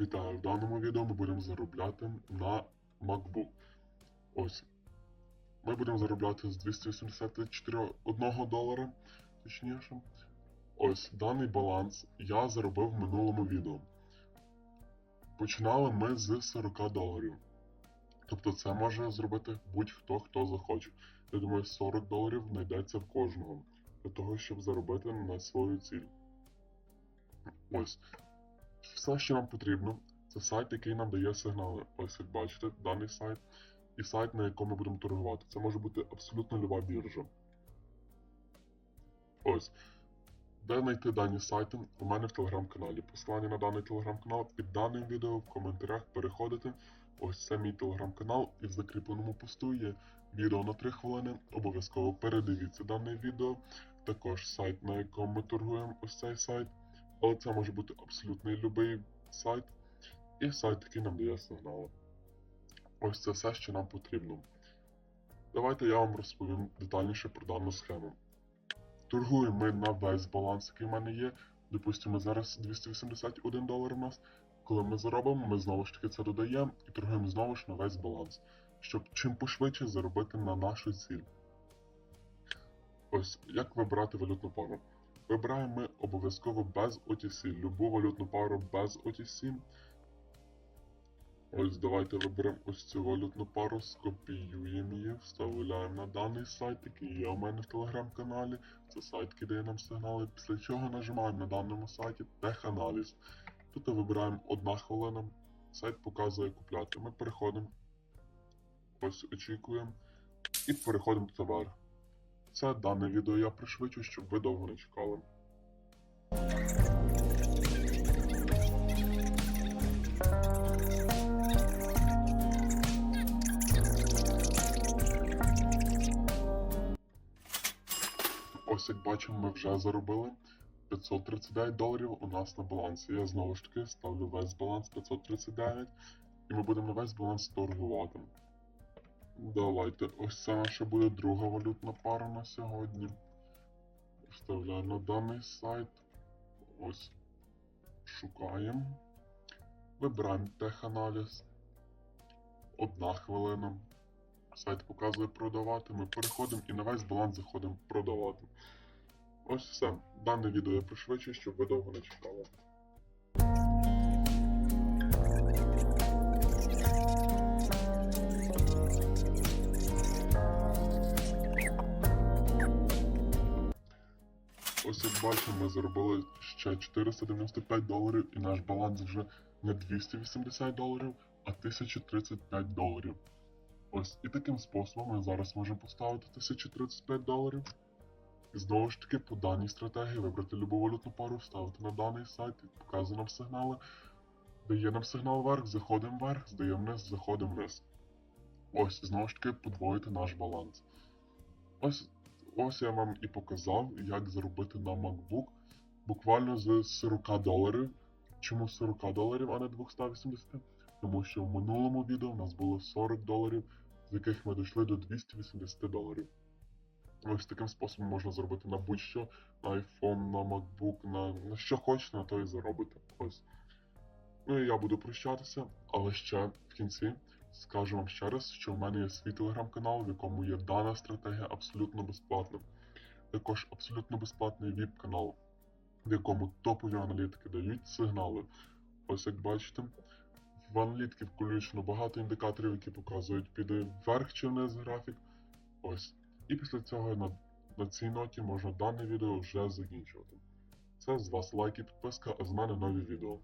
Вітаю! В даному відео ми будемо заробляти на MacBook. Ось. Ми будемо заробляти з 284 1 долара, точніше. Ось даний баланс я заробив в минулому відео. Починали ми з 40 доларів. Тобто це може зробити будь-хто, хто захоче. Я думаю, 40 доларів знайдеться в кожного для того, щоб заробити на свою ціль. Ось. Все, що нам потрібно, це сайт, який нам дає сигнали. Ось як бачите, даний сайт і сайт, на якому ми будемо торгувати. Це може бути абсолютно люба біржа. Ось. Де знайти дані сайти? У мене в телеграм-каналі. Посилання на даний телеграм-канал під даним відео в коментарях переходите. Ось це мій телеграм-канал, і в закріпленому посту є відео на 3 хвилини. Обов'язково передивіться дане відео. Також сайт, на якому ми торгуємо, ось цей сайт. Але це може бути абсолютно будь-який сайт, і сайт, який нам дає сигнали. Ось це все, що нам потрібно. Давайте я вам розповім детальніше про дану схему. Торгуємо ми на весь баланс, який в мене є. Допустимо, зараз 281 долар у нас. Коли ми заробимо, ми знову ж таки це додаємо і торгуємо знову ж на весь баланс, щоб чим пошвидше заробити на нашу ціль. Ось як вибирати валютну пару. Вибираємо ми обов'язково без OTC, любу валютну пару без OTC. Ось давайте виберемо ось цю валютну пару, скопіюємо її, вставляємо на даний сайт, який є у мене в телеграм-каналі. Це сайт, який дає нам сигнали. Після чого нажимаємо на даному сайті теханаліз. Тут вибираємо одна хвилина. Сайт показує купляти. Ми переходимо. Ось очікуємо. І переходимо до товару. Це дане відео я пришвидшу, щоб ви довго не чекали. Ось як бачимо, ми вже заробили 539 доларів у нас на балансі. Я знову ж таки ставлю весь баланс 539, і ми будемо весь баланс торгувати. Давайте, ось це наша буде друга валютна пара на сьогодні. Вставляю на даний сайт. Ось. Шукаємо. Вибираємо теханаліз. Одна хвилина. Сайт показує продавати. Ми переходимо і на весь баланс заходимо продавати. Ось все. Дане відео я пришвидшую, щоб ви довго не чекали. Ось як бачимо, ми заробили ще 495 доларів, і наш баланс вже не 280 доларів, а 1035 доларів. Ось і таким способом ми зараз можемо поставити 1035 доларів. І знову ж таки, по даній стратегії вибрати любу валютну пару, вставити на даний сайт, показує нам сигнали. Дає нам сигнал вверх, заходимо вверх, здаємо вниз, заходимо вниз. Ось, знову ж таки, подвоїти наш баланс. Ось, ось я вам і показав, як заробити на MacBook буквально з 40 доларів. Чому 40 доларів, а не 280? Тому що в минулому відео в нас було 40 доларів, з яких ми дійшли до 280 доларів. Ось таким способом можна зробити на будь-що, на iPhone, на MacBook, на, на що хочете, на то і заробите. Ось. Ну і я буду прощатися, але ще в кінці скажу вам ще раз, що в мене є свій телеграм-канал, в якому є дана стратегія абсолютно безплатна. Також абсолютно безплатний віп-канал, в якому топові аналітики дають сигнали. Ось як бачите, в аналітики включено багато індикаторів, які показують піде вверх чи вниз графік. Ось. І після цього на, на цій ноті можна дане відео вже закінчувати. Це з вас лайк і підписка, а з мене нові відео.